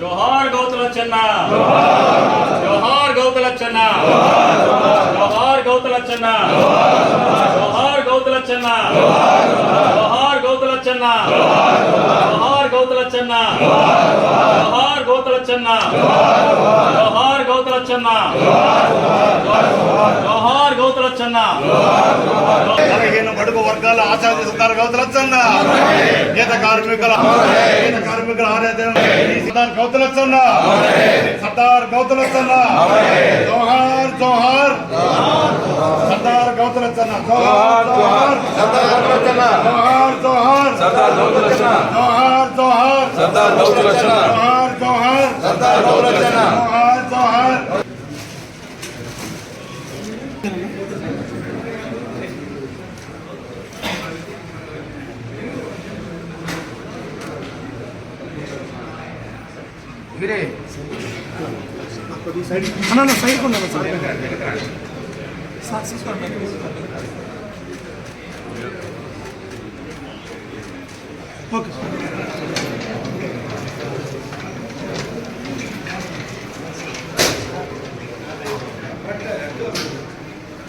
జోహార్ గౌతుల చెన్న. జోహార్ గౌతుల చెన్న. జోహార్ గౌతుల చెన్న. జోహార్ గౌతుల చెన్న. జోహార్ గౌతుల చెన్న. జోహార్ గౌతుల చెన్న. జోహార్ గౌతుల చెన్న. జోహార్ గౌతుల చెన్న. జోహార్ గౌతుల చెన్న. వర్గాల ఆశాది తరగతులు వచ్చందా గీత కార్మికుల గీత కార్మికుల ఆరాధన గౌతులు వచ్చందా సర్దార్ గౌతులు వచ్చందా జోహార్ జోహార్ సర్దార్ గౌతులు వచ్చన్నా జోహార్ జోహార్ జోహార్ జోహార్ సర్దార్ గౌతులు జోహార్ జోహార్ సర్దార్ గౌతులు జోహార్ జోహార్ సర్దార్ గౌతులు జోహార్ సైడ్. అన్న సైడ్ కొన్నా సార్ సార్ చూసుకోండి ఓకే.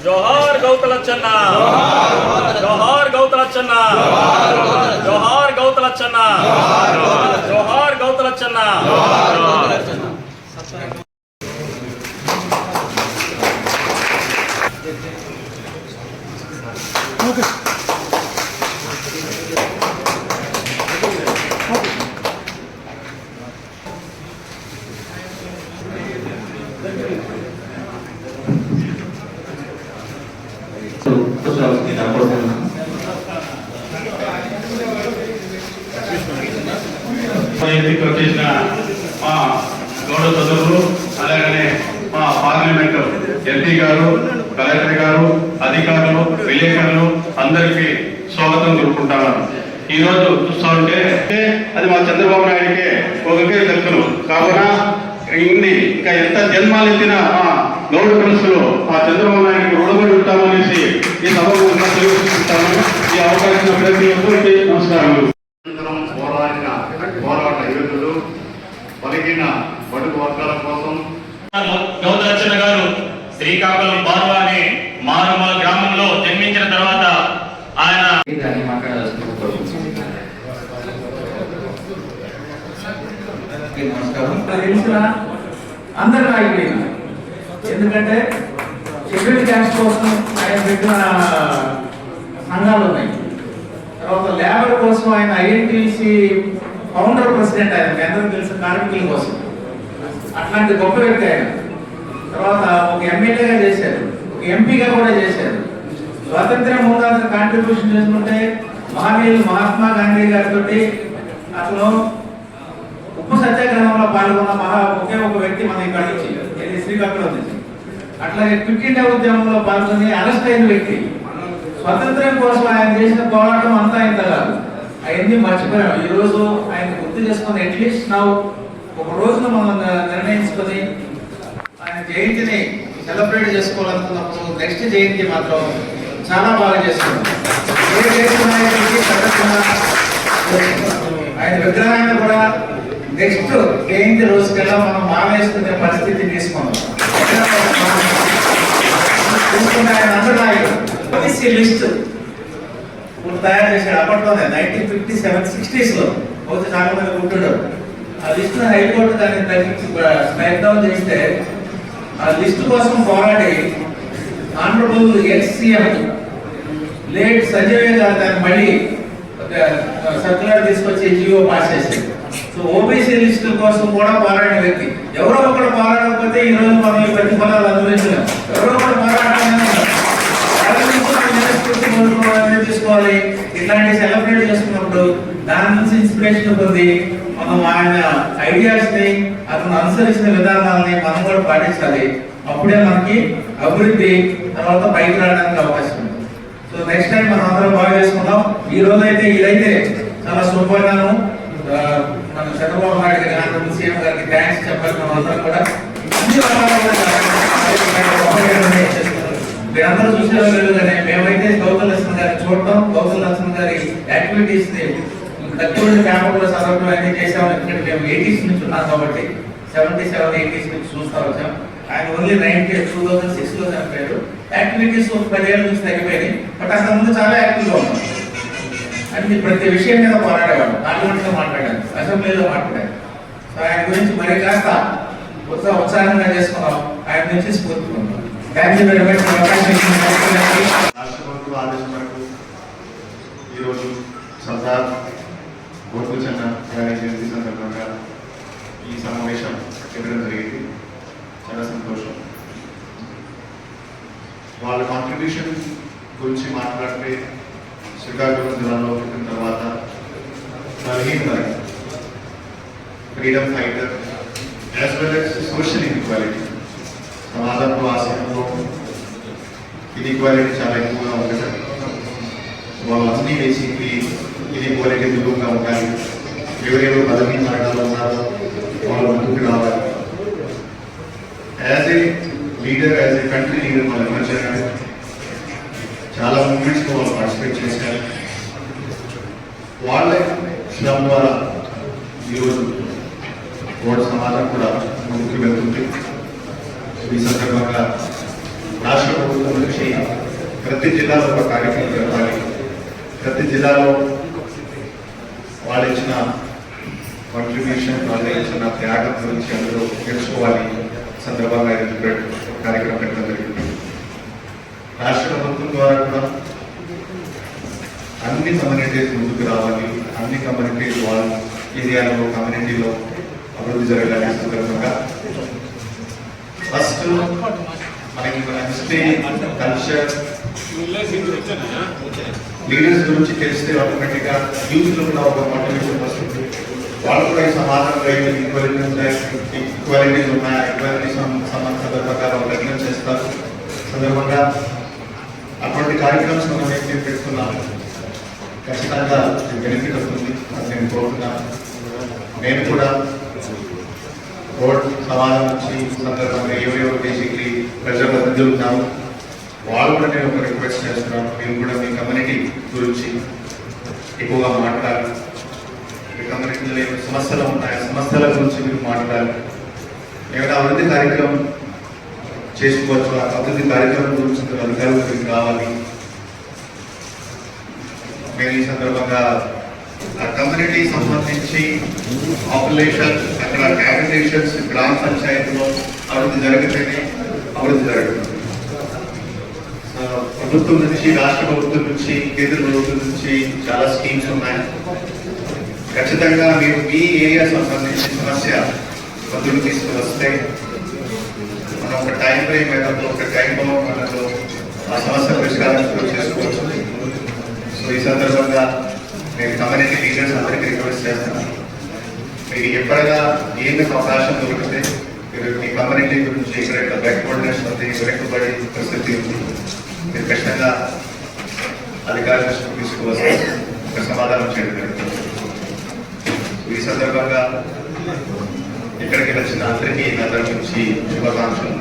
జోహార్ గౌతలచ్చన్న జోహార్ గౌతలచ్చన్న జోహార్ గౌతలచ్చన్న జోహార్ గౌతలచ్చన్న 아, 그... ఎంపీ గారు కలెక్టర్ గారు అధికారులు విలేకరులు అందరికీ స్వాగతం తెలుపుకుంటాను ఈ రోజు చూస్తా ఉంటే అది మా చంద్రబాబు నాయుడికి ఒకకే దక్కును కావున ఇన్ని ఇంకా ఎంత జన్మాలు ఎత్తినా మా గౌరవ పురుషులు మా చంద్రబాబు నాయుడికి రుణపడి ఉంటామనేసి ఈ సభకు ఈ అవకాశం ప్రతి ఒక్కరికి నిరంతరం పోరాడిన పోరాట యోధులు బలిగిన బడుగు వర్గాల కోసం గౌతలచ్చన్న గారు శ్రీకాకుళం బారువా అనే మారుమూల గ్రామంలో జన్మించిన తర్వాత ఆయన దాన్ని అందరు ఆగిపోయింది ఎందుకంటే షెడ్యూల్ క్యాస్ట్ కోసం ఆయన పెట్టిన సంఘాలు ఉన్నాయి. తర్వాత లేబర్ కోసం ఆయన ఐఎన్టీసీ ఫౌండర్ ప్రెసిడెంట్ ఆయన. అందరూ తెలిసిన కార్మికుల కోసం. అట్లాంటి గొప్ప వ్యక్తి ఆయన. తర్వాత ఒక ఎమ్మెల్యేగా చేశారు. ఒక ఎంపీగా కూడా చేశారు. స్వాతంత్ర్యం ముందు కాంట్రిబ్యూషన్ చేసుకుంటే మహానీయులు మహాత్మా గాంధీ గారితో అతను ఉప్పు సత్యాగ్రహంలో పాల్గొన్న మహా ఒకే ఒక వ్యక్తి మన ఇక్కడ నుంచి ఇది శ్రీకాకుళం నుంచి. అట్లాగే క్విట్ ఇండియా ఉద్యమంలో పాల్గొని అరెస్ట్ అయిన వ్యక్తి. స్వతంత్రం కోసం ఆయన చేసిన పోరాటం అంతా ఇంత కాదు. అవన్నీ మర్చిపోయాం ఈ రోజు ఆయన గుర్తు చేసుకుని అట్లీస్ట్ నా ఒక రోజున మనం నిర్ణయించుకొని జయంతిని సెలబ్రేట్ చేసుకోవాలనుకున్నప్పుడు నెక్స్ట్ జయంతి మాత్రం చాలా బాగా చేసుకున్నాం ఏ దేశ ఆయన విగ్రహాన్ని కూడా నెక్స్ట్ జయంతి రోజుకల్లా మనం మావేసుకునే పరిస్థితి తీసుకున్నాం. ఆయన అందరూ లిస్ట్ ఇప్పుడు తయారు చేశాడు. అప్పట్లోనే నైన్టీన్ ఫిఫ్టీ సెవెన్ సిక్స్టీస్లో బహుశా చాలా మంది ఉంటున్నారు ఆ లిస్ట్ హైకోర్టు దాన్ని తగ్గించి స్ట్రైక్ డౌన్ చేస్తే ఆ లిస్ట్ కోసం పోరాడి ఆనరబుల్ ఎక్స్సీఎం లేట్ సంజయ్ గారు దాన్ని మళ్ళీ సర్క్యులర్ తీసుకొచ్చి జియో పాస్ చేసింది సో ఓబీసీ లిస్టుల కోసం కూడా పోరాడిన వ్యక్తి. ఎవరో ఒకరు పోరాడకపోతే ఈ రోజు మనం ఈ ప్రతిఫలాలు అనుభవించలేం. ఎవరో ఒకరు పోరాడాలని తీసుకోవాలి ఇట్లాంటి సెలబ్రేట్ చేసుకున్నప్పుడు దాని నుంచి ఇన్స్పిరేషన్ పొంది ఆయన ఐడియాస్ని అతను అనుసరించిన విధానాలని మనం కూడా పాటించాలి. అప్పుడే మనకి అభివృద్ధి తర్వాత పైకి రావడానికి అవకాశం ఉంది. సో నెక్స్ట్ టైం మనం అందరం బాగా చేసుకుందాం. ఈ రోజు అయితే ఇదైతే చాలా శుభ్రంగాను మన చంద్రబాబు నాయుడు గారి ఆంధ్రప్రదేశ్ సీఎం గారికి థ్యాంక్స్ చెప్పాలి మనం అందరం కూడా. మీరందరూ చూసేవారు కానీ మేమైతే గౌతమ్ లక్ష్మణ్ గారిని చూడటం గౌతమ్ లక్ష్మణ్ గారి యాక్టివిటీస్ని దగ్గర క్యాంపులో చదవడం అన్ని చేసాం ఎందుకంటే మేము ఎయిటీస్ నుంచి ఉన్నాం కాబట్టి సెవెంటీ సెవెన్ ఎయిటీస్ నుంచి చూస్తా వచ్చాం ఆయన ఓన్లీ నైన్టీ టూ థౌసండ్ సిక్స్లో చనిపోయారు యాక్టివిటీస్ ఒక పదిహేళ్ళ నుంచి తగ్గిపోయినాయి. బట్ అసలు ముందు చాలా యాక్టివ్గా ఉన్నాం. అంటే ప్రతి విషయం మీద పోరాడేవాడు పార్లమెంట్లో మాట్లాడాను అసెంబ్లీలో మాట్లాడాను సో ఆయన గురించి మరి కాస్త ఉత్సాహ ఉత్సాహంగా చేసుకున్నాం. ఆయన నుంచి స్ఫూర్తి పొందాం థ్యాంక్ యూ వెరీ మచ్ రాష్ట్ర ప్రభుత్వ ఆదేశం మేరకు ఈరోజు సర్దార్ గోకుల్ చంద్ర గారి జయంతి సందర్భంగా ఈ సమావేశం పెట్టడం జరిగింది. చాలా సంతోషం. వాళ్ళ కాంట్రిబ్యూషన్ గురించి మాట్లాడితే శ్రీకాకుళం జిల్లాలో పుట్టిన తర్వాత బలహీన freedom fighter as well as social inequality సమాజంలో ఆశయంలో ఇన్ఈక్వాలిటీ చాలా ఎక్కువగా ఉంటుంది వాళ్ళన్నీ బేసిక్లీ ఇది ఇన్ఈక్వాలిటీ దూరంగా ఉండాలి ఎవరెవరు పదవి మార్గాలు ఉన్నారో. వాళ్ళు ముందుకు రావాలి. As a leader as a country leader వాళ్ళు ఎమర్జ్ చాలా మూమెంట్స్లో వాళ్ళు పార్టిసిపేట్ చేశారు. వాళ్ళ శ్రమ ద్వారా ఈరోజు కోడ సమాజం కూడా ముందుకు వెళ్తుంది. ఈ సందర్భంగా రాష్ట్ర ప్రభుత్వం నుంచి ప్రతి జిల్లాలో ఒక కార్యక్రమం జరగాలి ప్రతి జిల్లాలో చేసిన కాంట్రిబ్యూషన్ వాళ్ళు ఇచ్చిన త్యాగం గురించి అందరూ తెలుసుకోవాలి సందర్భంగా ఇది కార్యక్రమం పెట్టడం జరిగింది. రాష్ట్ర ప్రభుత్వం ద్వారా కూడా అన్ని కమ్యూనిటీస్ ముందుకు రావాలి. అన్ని కమ్యూనిటీస్ వాళ్ళ ఏరియాలో కమ్యూనిటీలో అభివృద్ధి జరగాలి సందర్భంగా ఫస్ట్ మనకి మన హిస్టరీ కల్చర్ లీడర్స్ గురించి తెలిస్తే ఆటోమేటిక్గా యూత్లో కూడా ఒక మోటివేషన్ వస్తుంది. వాళ్ళు కూడా ఈ సమాజంలో ఈక్వాలిటీ ఉన్నాయి ఈక్వాలిటీస్ ఉన్నాయి? ఈక్వాలిటీ సంబంధ ప్రకారం ప్రయత్నం చేస్తారు. సందర్భంగా అటువంటి కార్యక్రమం మనం ఏం పెడుతున్నాము ఖచ్చితంగా బెనిఫిట్ వస్తుంది. అని నేను కోరుతున్నాను. నేను కూడా రోడ్ సమాజం నుంచి సందర్భంగా ఎవరెవరు బేసిక్లీ ప్రజలు ఉన్నారు వాళ్ళు కూడా నేను ఒక రిక్వెస్ట్ చేస్తున్నాను. మీరు కూడా మీ కమ్యూనిటీ గురించి ఎక్కువగా మాట్లాడాలి. మీ కమ్యూనిటీలో ఏమి సమస్యలు ఉన్నాయి? సమస్యల గురించి మీరు మాట్లాడాలి. ఏమైనా అభివృద్ధి కార్యక్రమం చేసుకోవచ్చు? ఆ అభివృద్ధి కార్యక్రమం గురించి అధికారులు మీకు కావాలి. నేను ఈ సందర్భంగా కమ్యూనిటీ సంబంధించి పాపులేషన్ అక్కడ క్యాపిటేషన్స్ గ్రామ పంచాయతీలో అభివృద్ధి జరిగితేనే అభివృద్ధి జరుగుతుంది. ప్రభుత్వం నుంచి రాష్ట్ర ప్రభుత్వం నుంచి కేంద్ర ప్రభుత్వం నుంచి చాలా స్కీమ్స్ ఉన్నాయి. ఖచ్చితంగా మీరు మీ ఏరియా సంబంధించిన సమస్య పొద్దున తీసుకుని వస్తే మనం ఒక టైం ఫ్రేమ్ మెథడ్లో ఒక టైం బౌండ్ ఆ సమస్య పరిష్కారం చేసుకోవచ్చు సో ఈ సందర్భంగా నేను కమ్యూనిటీ లీడర్స్ అందరికీ రిక్వెస్ట్ చేస్తున్నాను. మీకు ఎప్పుడైనా ఏమి అవకాశం దొరికితే మీరు మీ కమ్యూనిటీ గురించి ఇక్కడ బ్యాక్వర్డ్నెస్ ఉంది వెనకబడి పరిస్థితి ఉంది మీరు ఖచ్చితంగా అధికార దృష్టికి తీసుకువస్తే ఒక సమాధానం చేయడం జరుగుతుంది. ఈ సందర్భంగా ఇక్కడికి వచ్చిన అందరికీ నా తరఫు నుంచి శుభాకాంక్షలు.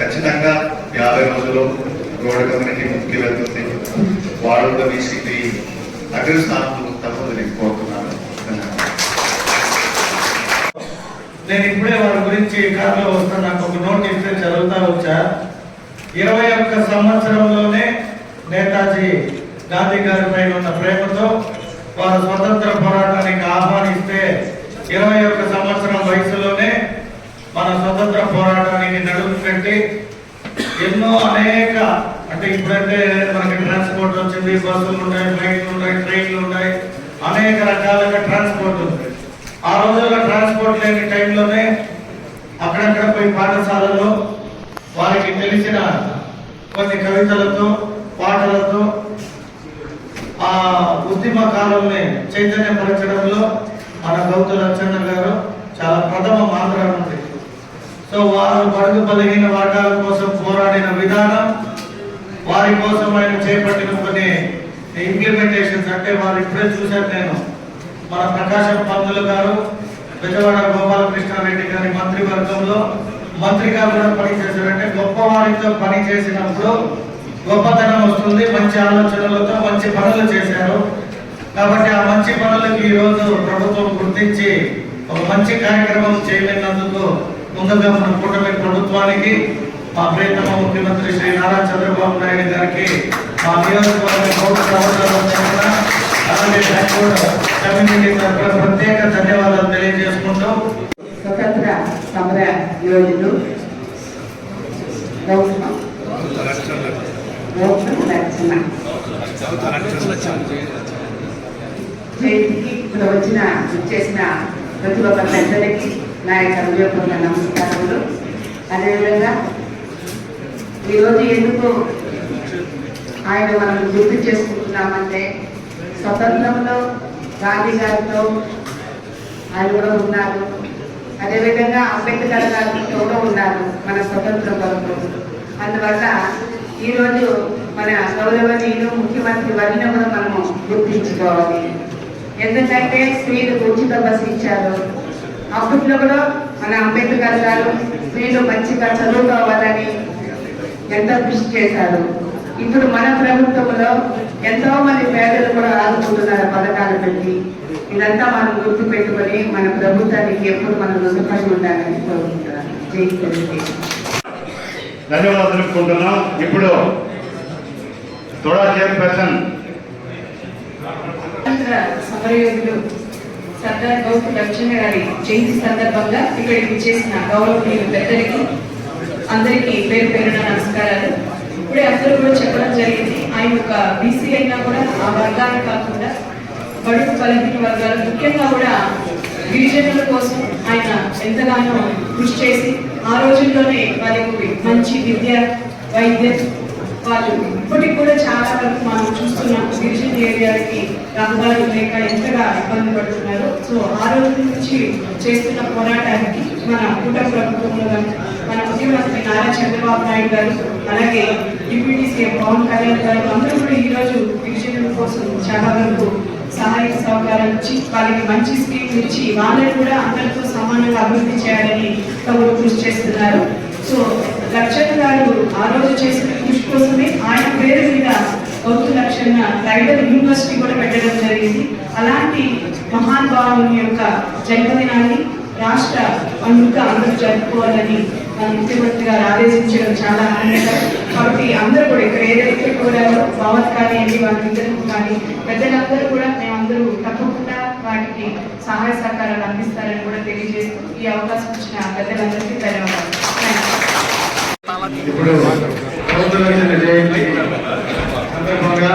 ఖచ్చితంగా యాభై రోజుల్లో రోడ్డు కమ్యూనిటీ ముందుకు వెళ్తుంది వాళ్ళు కూడా అగ్రస్థానంలో తప్పదు నేను నేను ఇప్పుడే వారి గురించి కారులో వస్తా నాకు ఒక నోట్ ఇస్తే చదువుతా వచ్చా? ఇరవై ఒక్క సంవత్సరంలోనే నేతాజీ గాంధీ గారి పైన ఉన్న ప్రేమతో వారు స్వతంత్ర పోరాటానికి ఆహ్వానిస్తే ఇరవై ఒక్క సంవత్సరం వయసులోనే మన స్వతంత్ర పోరాటానికి నడుము కట్టి ఎన్నో అనేక అంటే ఇప్పుడంటే మనకి ట్రాన్స్పోర్ట్ వచ్చింది బస్సులు ఉన్నాయి ఫ్లైట్లు ఉన్నాయి ట్రైన్లు ఉన్నాయి అనేక రకాలుగా ట్రాన్స్పోర్ట్ ఉంది. ఆ రోజుల్లో ట్రాన్స్పోర్ట్ లేని టైంలోనే అక్కడక్కడ పోయి పాఠశాలలో వారికి తెలిసిన కొన్ని కవితలతో పాటలతో ఆ ఉద్యమ కాలంని చైతన్యపరచడంలో మన గౌతు లచ్చన్న గారు చాలా ప్రథమ మాత్రం ఉంది. సో వారు పడుగు బలహీన వర్గాల కోసం పోరాడిన విధానం వారి కోసం ఆయన చేపట్టిన కొన్ని ఇంప్లిమెంటేషన్స్ అంటే వారు ఇప్పుడే చూశాను నేను. మన ప్రకాశం పంతులు గారు విజయవాడ గోపాలకృష్ణారెడ్డి గారి మంత్రివర్గంలో మంత్రిగా కూడా పనిచేశారంటే గొప్ప వారితో పని చేసినప్పుడు గొప్పతనం వస్తుంది మంచి ఆలోచనలతో మంచి పనులు చేశారు. కాబట్టి ఆ మంచి పనులకు ఈ రోజు ప్రభుత్వం గుర్తించి ఒక మంచి కార్యక్రమం చేయలేనందుకు ముందుగా మన కూటమి ప్రభుత్వానికి మా ప్రియతమ ముఖ్యమంత్రి శ్రీ నారా చంద్రబాబు నాయుడు గారికి మా నియోజకవర్గ పౌర సహోదరుల అలాగే బ్యాక్వర్డ్ కమ్యూనిటీ తరఫున ప్రత్యేక ధన్యవాదాలు తెలియజేసుకుంటూ స్వతంత్ర సమర యోధులు జయంతికి ఇక్కడ వచ్చిన చేసిన ప్రతి ఒక్క పెద్దలకి నా యొక్క హృదయపూర్వక నమస్కారములు అదేవిధంగా ఈరోజు ఎందుకు ఆయన మనం గుర్తు చేసుకుంటున్నామంటే స్వతంత్రంలో గాంధీ గారితో ఆయన కూడా ఉన్నారు. అదేవిధంగా అంబేద్కర్ గారితో కూడా ఉన్నారు మన స్వతంత్ర కొరకు అందువల్ల ఈరోజు మన గౌరవనీయులు ముఖ్యమంత్రి వారిని కూడా మనము గుర్తించుకోవాలి. ఎందుకంటే స్త్రీలకు ఉచిత బస్సు ఇచ్చారు అప్పట్లో కూడా మన అంబేద్కర్ గారు స్త్రీలు మంచిగా చదువుకోవాలని ఎంతో కృషి చేశారు. ఇప్పుడు మన ప్రభుత్వంలో ఎంతో మంది పేదలు కూడా ఆదుకుంటున్నారు పథకాలు పెట్టి. ఇదంతా మనం గుర్తు పెట్టుకొని మన ప్రభుత్వానికి ఎప్పుడు మనం రుణపడి ఉండాలని కోరుకుంటున్నాను ధన్యవాదాలు తెలుపుకుంటున్నాం. ఇప్పుడు తోడా చైర్పర్సన్ స్వాతంత్ర సమరయోధులు సర్దార్ గౌతమ్ లక్ష్మణ గారి జయంతి సందర్భంగా ఇక్కడికి చేసిన గౌరవనీయులు పెద్దలకి అందరికీ పేరు పేరున నమస్కారాలు. ఇప్పుడే అందరూ కూడా చెప్పడం జరిగింది. ఆయన ఒక బీసీ అయినా కూడా ఆ వర్గాన్ని కాకుండా బడుగు బలహీన వర్గాలు ముఖ్యంగా కూడా గిరిజనుల కోసం ఆయన ఎంతగానో కృషి చేసి ఆ రోజుల్లోనే వారికి మంచి విద్య వైద్యం వాళ్ళు ఇప్పటికి కూడా చాలా వరకు మనం చూస్తున్నాం గిరిజన ఏరియాలకి రహదారులు లేక ఎంతగా ఇబ్బంది పడుతున్నారు. సో ఆ రోజు నుంచి చేస్తున్న పోరాటానికి మన కూట ప్రభుత్వంలో మన ముఖ్యమంత్రి నారా చంద్రబాబు నాయుడు గారు అలాగే డిప్యూటీ సీఎం పవన్ కళ్యాణ్ గారు అందరూ కూడా ఈ రోజు గిరిజనుల కోసం చాలా వరకు సహాయ సహకారం ఇచ్చి వాళ్ళకి మంచి స్కీమ్ ఇచ్చి వాళ్ళని కూడా అందరితో సమానంగా అభివృద్ధి చేయాలని తమరు కృషి చేస్తున్నారు. సో లక్షణ్ గారు ఆ రోజు చేసిన కృషి కోసమే ఆయన పేరు మీద గౌతు లక్షణ ట్రైబల్ యూనివర్సిటీ కూడా పెట్టడం జరిగింది. అలాంటి మహానుభావుని యొక్క జన్మదినాన్ని రాష్ట్ర పండుగ అందరూ జరుపుకోవాలని మన ముఖ్యమంత్రి గారు ఆదేశించడం చాలా ఆనందకరం కాబట్టి అందరూ కూడా ఇక్కడ ఏదైతే కూడా భవత్ కానివ్వండి వాళ్ళిద్దరికి కానీ పెద్దలందరూ కూడా మేమందరూ తప్పకుండా వాటికి సహాయ సహకారాలు అందిస్తారని కూడా తెలియజేస్తూ ఈ అవకాశం ఇచ్చిన పెద్దలందరికీ ధన్యవాదాలు. ఇప్పుడు గౌతలక్ష్మి జయంతి సందర్భంగా